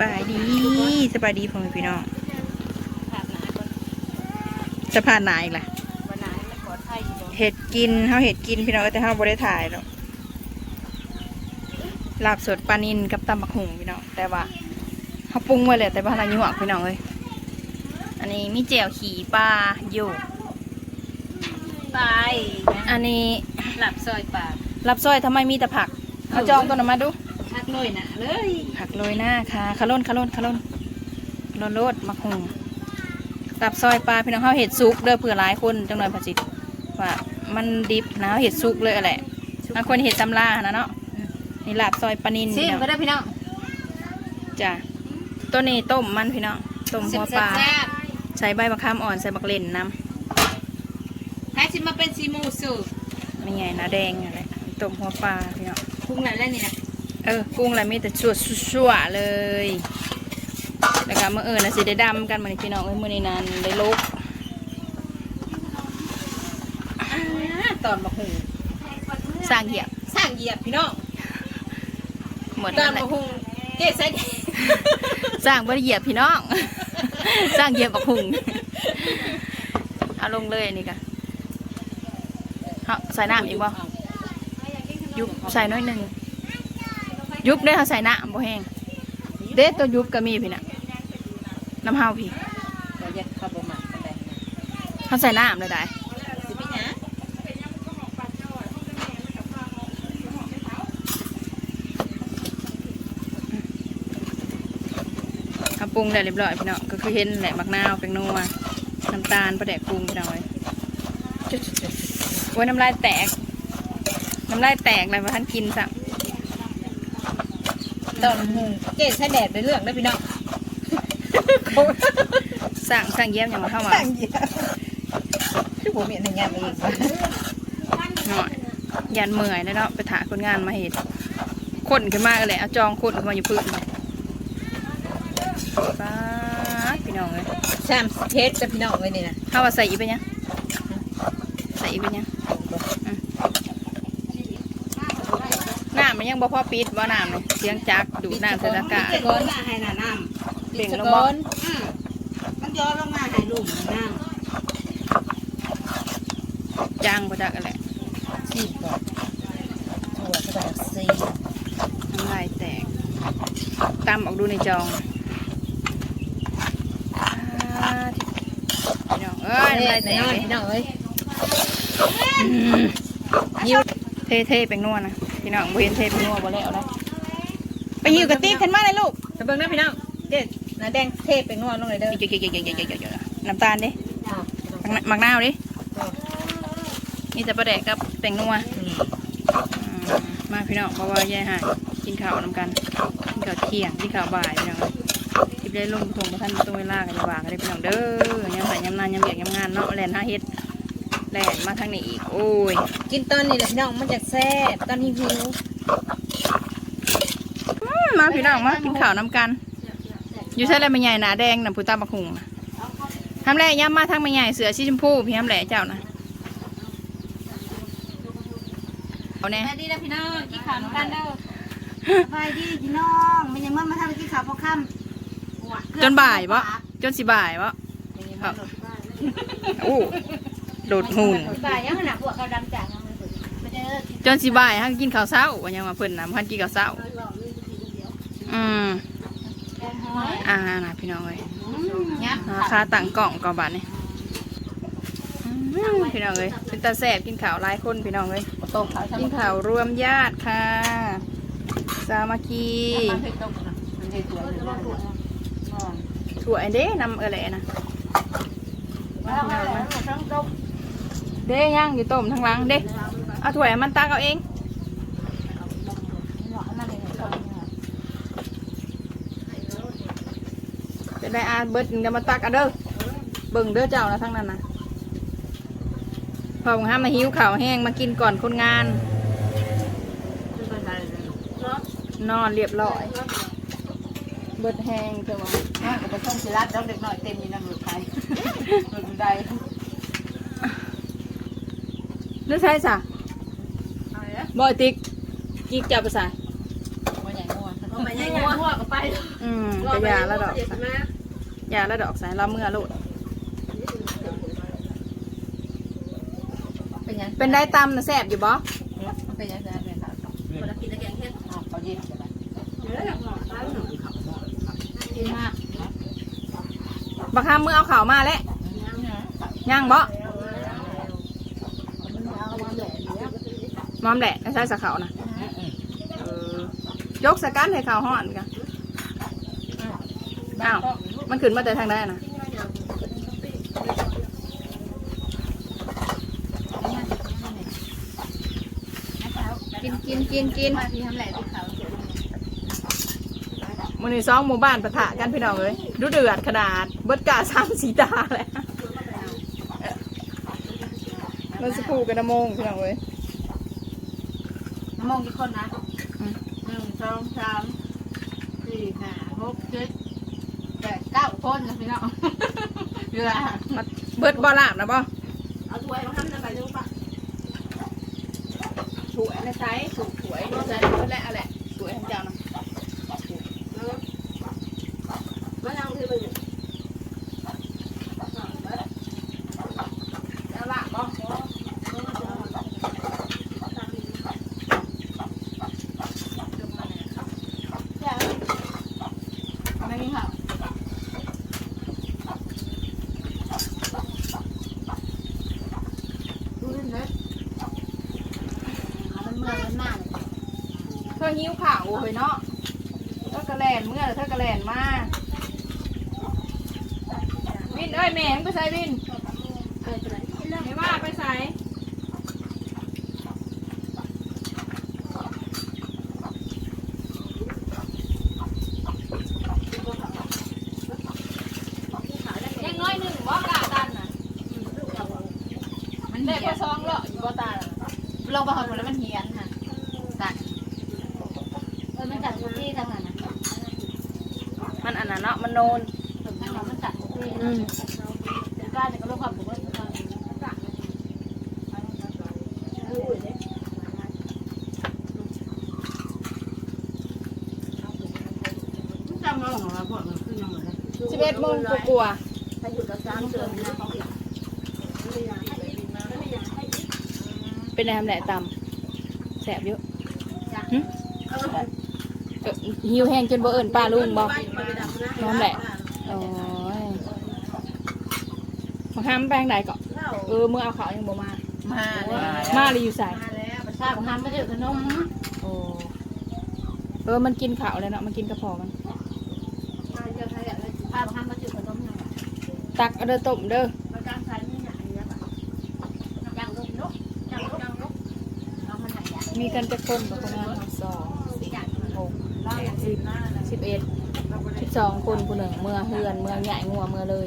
บายดีสบายดีพ่อแม่พี่น้องภาพหนาก่อนสะพานหนาอีกล่ะวันหนาไม่ปลอดภัยอยู่บ่เห็ดกินเฮาเห็ดกินพี่น้องแต่เฮาบ่ได้ถ่ายหรอกลาบสดปลานินกับตำบักหุ่งพี่น้องแต่ว่าเฮาปรุงไว้แล้วแต่ว่าเรายั่วพี่น้องเลยอันนี้มีแจ่วขี่ปลาอยู่ไปอันนี้หลับซอยปากรับซอยทำไมมีแต่ผักเอาจองตัวนั้นมาดู ทักหน่อยหนาเลยผักโรยหน้าค่ะขะล่นขะล่นขะล่นโลดโลดมะฮุงตับซอยปลาพี่น้องเขาเห็ดซุกเด้อเผื่อหลายคนจังหน่อยผัดจิตว่ามันดิบนะเห็ดซุกเลยอะไรบางคนเห็ดตำลานะเนาะนี่ลาบซอยปลานินซิพี่มน้องก็ได้พี่น้องจ้ะตัวนี้ต้มมันพี่น้องต้มหัวปลาแซ่บใส่ใบมะขามอ่อนใส่บักเล่นน้ๆให้ชิมมาเป็นซีมูสูำไม่ไงนะแดงอะไรต้มหัวปลาพี่น้อง ปรุงอะไรแล้วนี่นะ เออกุ้งอะไรมีแต่ชั่วชั่วๆเลย แล้วก็มื่อเออนะสิได้ดำกันมานี่พี่น้องเอ้ยมื่อนี้นานได้ลุกตอนบักหูสร้างเหยียบสร้างเหยียบพี่น้องหมดตอนั่นนแหละบักหูเจ๊ใส่สร้างบ่ได้เหยียบพี่น้อง สร้างเหยียบบักหุงเอาลงเลยอันนี่กะเอาใส่น้ำอีกบ่ยุบใส่น้อยหนึ่ง ยุบได้เขาใส่น้ำบ่แห้งเด็ดตัวยุบก็มีพี่น่ะน้ำเฮาพี่เราอยากเข้าบ่หมักกันได้เขาใส่น้ำเลยได้สิพี่หนะเอาปรุงได้เรียบร้อยพี่น้องก็คือเห็นแหละมักนาวเป็นนัวน้ำตาลปลาแดกปรุงพี่น้องเลยโอ้ยน้ำลายแตก น้ำลายแตกเลยมาท่านกินสัก ตอนบักหูเจ๊ใช้แดดไปเรื่องได้พี่น้องสั่งสั่งเยี่ยมอย่างมาเข้ามาสร้างเหยียบคือผมเห็นในงานเองว่ะหน่อยยันเมื่อยแล้วเนาะไปถาคนงานมาเห็ดคนขึ้นมากันเลยเอาจองคนขึ้นมาอยู่พื้นป้าดพี่น้องเลยแซมเทสกับพี่น้องเลยนี่นะเข้าว่าใส่อีกไปยังใส่อีกไปยังน้ำ มันยังบ่พอปิดว่าน้ำเลยเสียงจักดูดน้ำเสดอากาศก้อนมาให้น่ะน้เบ่งสละงกบ่อนำอืมมันย้อนลงมาให้ลุ่มน้จ้างบ่จักกันแหละซีบก่อนถั่วกระดาษซีน้ำลายแตกตำออกดูในจองอ่าพี่น้องเอ้ยน้ำลายแตกเลยพี่น้องเอ้ยหิวเท่เท่ๆเป็นนัวนะ พี่น้องบ่เห็นเท่เป็นนัวบ่แล้วนะไปหิวกระติกขึ้นมาเลยลูกจะเบิ่งนะพี่น้องเด็ดน้าแดงเทไปนวดลงเลยเด้อเยอะๆๆๆๆๆน้ำตาลดิอ้าวมักนาวดิมีแต่ปลาแดกกับแตงนัวอืมมาพี่น้องเพราะว่ายายหายกินข้าวน้ำกันกินข้าวเที่ยงกินข้าวบ่ายพี่น้องคลิปได้ลงตรงกับท่านตรงเวลากันจะว่ากันได้พี่น้องเด้อยำหายยำนานยำเบียกยำงานเนาะแลนห้าเฮ็ด แลนมาทางนี้อีก โอ้ย กินตอนนี้แหละพี่น้องมันจะแซ่บตอนนี้หิวอืมมาพี่น้องมากินข้าวน้ำกัน อยู่ใช่แล้วไม่ใหญ่หนาแดงน่ะผู้ตาบักหุงน่ะทำแหล่ย่ำมาทางไม่ใหญ่เสือชีชมพูพี่ทำแหล่เจ้านะเอาแน่สวัสดีนะพี่น้องกินข้าวกันเด้อำสบายดีพี่น้องมันยังเมื่อมาทำกินข้าวพอค่ำจนบ่ายปะจนสิบ่ายปะ ครับโอ้ โดดหุ่นบ่ายยังขนาดบวกเขาดำจากยังไม่ถึงจนสิบ่ายฮักกินข้าวเช้าวันยังมาเพิ่นนะพันกินข้าวเช้าอืมอ่านะพี่น้องเอ้ยยับราคาต่างกล่องก่อนบาทนี่อืมพี่น้องเอ้ยเป็นตาแสบกินข้าวหลายคนพี่น้องเอ้ยโตขาวกินข้าวรวมญาติค่ะสามัคคีมันเป็นตกนะมันเป็นถั่วอยู่ถั่วถั่วไอ้เด้นำเออแหละนะ เด้ย่างอยู่ต้มทั้งหลังเด้เอาถั่วให้มันตักเอาเองจะได้อาเบิดจะมาตักเอาเด้อเบิ่งเด้อเจ้านะทั้งนั้นนะพอผมห้ามมาหิวข่าวแห้งมากินก่อนคนงาน นอนเรียบร้อย เบิดแห้งเถอะวะน้อยกับผสมศิลาต้องเด็กน้อยเต็มอยู่น้ำหลุดไทยหลุด ใดนึกใช่สะเอาเลยนะบอยติ๊กกิ๊กจับภาษามันใหญ่งัวเอาไปยังงัวงัวก็ไปอืมงักระยาแล้วดอกยาแล้วดอกใส่เราเมื่อโลดเป็นยังเป็นได้ตำนะแซ่บอยู่บ่เป็นยังไงเป็นครับเขายิ้มใช่ไหมกินมากบักฮามมือเอาข่าวมาแล้วย่างบ่ มอมแหละไม่ใช่สะเขานะเออยกสกันให้ข่าวห่อนกันอ้าวมันขึ้นมาแต่ทางได้นะกินกินกินกินมาที่ทำแหล่ที่เขามือนี้สองหมู่บ้านปะทะกันพี่น้องเลยดูเดือดขนาดเบิดกาซ้ำสีตาเลยมันสกครูกันนะโมงพี่น้องเลย มองกี่คนนะหนึ่งสองสามสี่ห้าหกเจ็ดแปดเก้าคนนะพี่น้องเรือมาเบิดบ่ลาบนะบ่เอาถ้วยมาทำอะไรดูปะถวยในไซส์ถูกถวยใส่เบิดแล้วแหละถวยของเจ้านะ มานั่งที่มันจะละบ่ ไม่มีค่ะ ดูเล่นเลย มันเมื่อยมันมากเธอหิ้วข่าวโอ้ยเนาะเธอกระแลนเมื่อเธอกระแลนมาวินเอ้ยแม่งไปใส่วินไม่ว่าไปใส่ยังน้อยหนึ่งบ่กาตันน่ะมันเด็เด็กกกว่าซองเลาะอยู่บ่ตาน่ะลงไปหอดแล้วมันเหียนค่ะ ตัดเออมันจัดทุกที่ทางนั้นนะมันอันนั้นเนาะมันโนนมันจัดทุกที่อืมการเนี่ยก็รู้ความผมว่าจำเราของเราพวกมันขึ้นยังไงสิบเอ็ดโมงกลัวถ้าอยู่กับสามเดือนนะเขาเห็นๆเป็นแนวแหละตำแสบเยอะ หึเอ่อหิวแห้งจนบ่เอิญป้าลุงบ่น้อมแหละโอ้ยมาห้ามแป้งใดก่อนเออมื่อเอาเขาวยังบ่มา มาเลยมาเลยอยู่ใส่มาแล้วประชาของทำไม่ได้ขนมโอ้เออมันกินข้าวเลยเนาะมันกินกระเพาะมันมาเจอใครอะไรพาของทำมาจุดขนมหน่อยตักเอาเด้อต้มเด้อ มีกันจะคนประมาณสองสี่อย่างหกสิบสิบเอ็ดสิบสองคนผู้หนึ่งเมื่อเฮือนเมื่อใหญ่งัวเมื่อเลย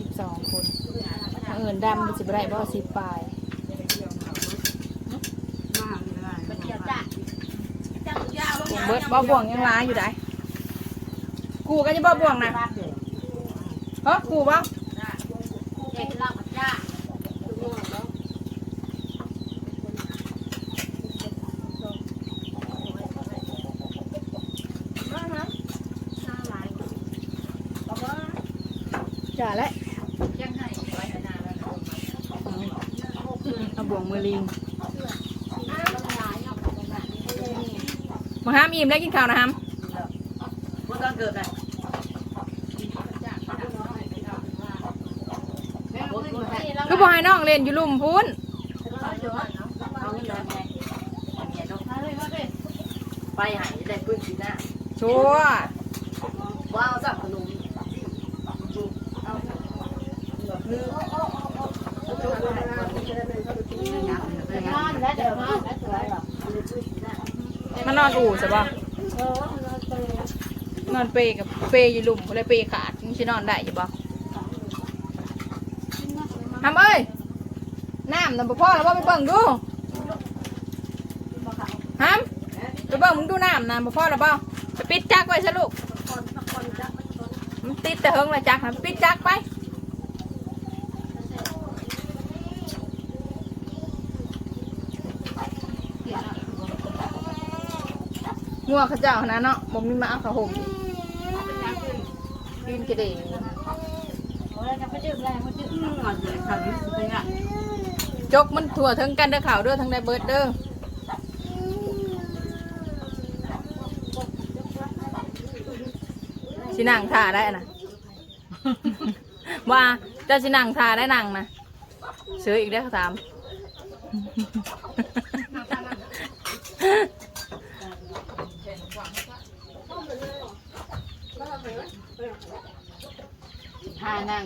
สิบสองคนเอิญดำมันสิบไรบ่สิบปลายเกี่ยวจ้ะจ้ายบ่เบิดบ่บ่วงยังร้ายอยู่ได้กูก็จะบ่บ่วงนะเฮ้ยกูบ่ เด็กเราจ้า จ่าแล้ว ยังไงไว้นานแล้ว เอา บ่วงมือลิงอ้าวมันหลายเนาะมันหลายนี่มาห้ามอิ่มแล้วกินข้าวนะฮัมว่าต้องเกิดอะไรคือบ่ให้น้องเล่นอยู่ลุ่มพุ้นเอาเงินเลยไงเมียต้องไปหายได้ปืนสีหน้าชัวร์ว้าวสับขนมนอ นแล้วเดี๋ยวนอนแล้วสวยหรอมานอนอู่ใช่ป่ะเออนอนเปกับเปยอยู่ลุมบ่เลยเปขาดมึงสินอนได้อยู่บ่ฮัมเอ้ยน้ำน่ะบ่พอแล้วบ่ไปเบิ่งดูฮัมไปเบิ่งมึงดูน้ำน่ะบ่พอแล้วบ่ไปปิดจักไว้ซะลูกมันติดแต่เฮิงละจักนะปิดจักไป งัวเขาเจ้านะเนาะบ่มีมาเอาเขาห่มอีกกินกระเดงโอ้ยจะไปดื่มอะไรมาดื่มอืมอ่อนเลยค่ะนี่เป็นไงจกมันถั่วทั้งกันเด้อข่าวเด้อทั้งได้เบิดเด้อสินังทาได้นะว่าจ้าสินังทาได้นังนะซื้ออีกได้เขาถาม ท่านาง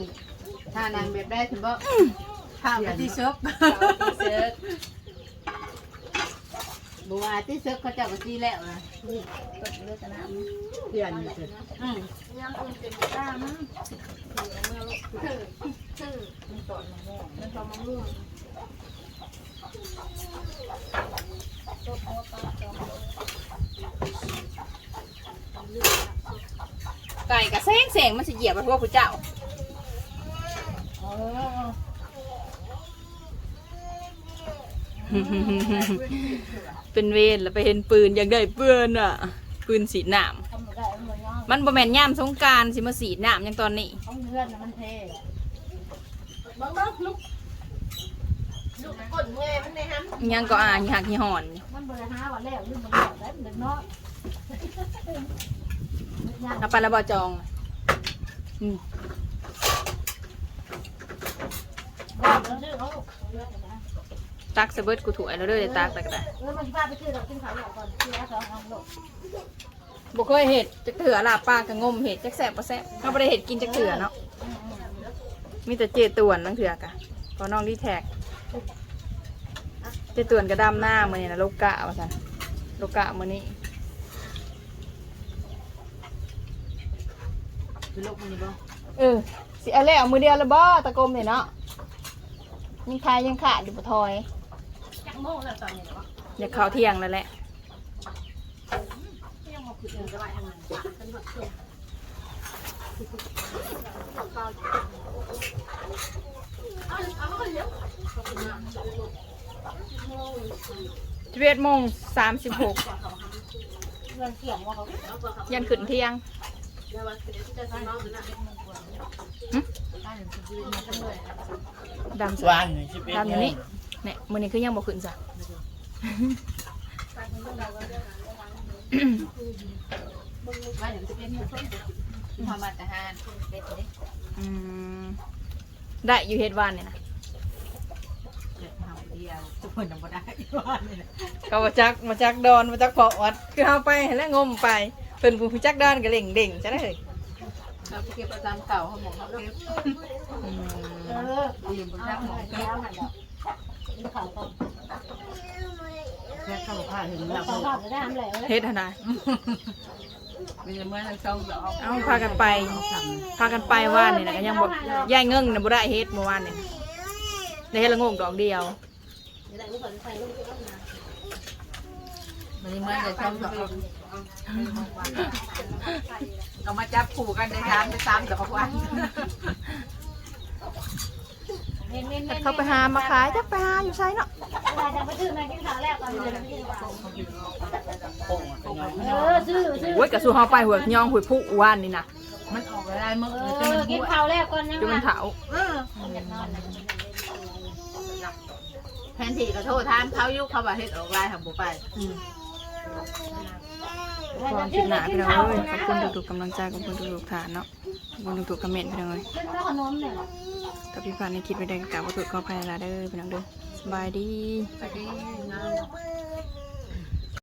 ท่านางแบบได้ถึงบ่ท่าแบบที่ซกเซิร์ฟบัวที่ซกเขาเจ้าก็ตีแล้วนะนี่กดเลือดน้ำเปลี่ยนอยู่สิอืมยังคงเป็นก้ามั้งเมื่อลูกชื่อชื่อมันสอนมาแม่มันสอนมาลูกไก่กับแสงแสงมันสิเหยียบไปทั่วผู้เจ้า เออเป็นเวรแล้วไปเห็นปืนอยากได้ปืนอะ ปืนสีน้ทำไม่ได้มันเลยย่อำมันบ่แม่นย่ามสงกรารสิมาสีน้ำอย่างตอนนี้ต้องเลื่อนมันเทบ้างบ้างลูกลูกกดเงยมันในห้ำยังก็อ่านหักยี่หอน มันบริหารว่าแล้วลืมมันแล้วแล้วมันเด็กน้อยเอาไปแล้วบ่จองอืม ว่าเราชื่อเขาเลือดนะตักสะเบิดกูถวยแล้วเด้อได้ตักแต่ก็ได้เออมันพาไปชื่อเรากินข้าวก่อนชื่อแล้วสองอันลูกบ่เคยเห็ดจักเถื่อลาบปลากระงมเห็ดจักแสบบ่แสบเขาบ่ได้เห็ดกินจักเถื่อเนาะมีแต่เจตวนนั่งเถื่อกะพอน้องดีแท็กเจตวนกระดำหน้ามื้อนี้นะโลกะว่าซั่นโลกะมื้อนี้คือลูกมันนี่บ่เออสิเอาแล้วมือเดียวและบ่ตะกรมนี่เนาะ ยังคายยังขาดอยู่บ่ทอยจักโมงแล้วตอนนี้เนาะอยากเข้าเที่ยงแล้วแหละยังมาคุยกันจะไปทางนั้นเป็นแบบเพื่อนเอาเอาเขาเลี้ยง11โมง36เงินเกี่ยงว่าเขายันขึ้นเที่ยง ดำสุดวางอยู่สิบเอ็ดดำอยู่นี่เนี่ยมื้อนี้คือยังบ่ขึ้นจ้ะว่าอย่างจะเป็นคนทำมาแต่หานเด็ดเลยอืมได้อยู่เฮ็ดวานนี่นะเด็ดทำเดียวทุกคนทำบ่ได้ว่านี่แหละก็มาจักมาจักดอนมาจักเพาะวัดคือเฮาไปแล้วงมไปเพิ่นผู้จักดอนก็เล่งเด่งจะได้เลย เราไปเก็บประจำเก่าเขาหมกเขาเก็บเออยืมประเอาจำหมกเงินเก็บแล้วหันดอกนข้าวก่อนแค่เข้าผ้าเห็นแล้แล้ววข้าจะได้ทำอะไรเฮ็ดหั่นน่ะมีเมื่อทั้งช่องเราเอาพากันไป พากันไปว่านนี่นะก็ยังบ่ยายเงิงน่ะบ่ได้เฮ็ดเมื่อวานนี่ได้เฮ็ดละโงดอกเดียวมีเมื่อจะช่องเรา เอามาจับขู่กันในทางไปตามแต่พวันเน้นเน้เน้นเขาไปหามาขายจักไปหาอยู่ไสเนาะอะไรจะไปซื้อมากินข้าวแรกก่อนเลยเป็นไงเออซื้อซื้อโอ้ยกระสูเฮาไปหัวกยองหัวผู้ว่านนี่นะมันออกอะไรมือเออกินบวข้าวแรกก่อนยังจนมันเถาแทนที่ก็โทษทานเขายุเขาว่าเฮ็ดออกลายทำบุไป ความคิดหนาพี่น้องเลยขอบคุณทุกๆกำลังใจขอบคุณทุกๆฐานเนาะขอบคุณทุกๆคอมเมนต์พี่น้องเอ้ยขึ้นแล้วขนมเนี่ยกับพี่ฟ้าในคลิปไปได้กับวัตถุขออพายลาเด้อพี่น้องเด้อสบายดีบายดี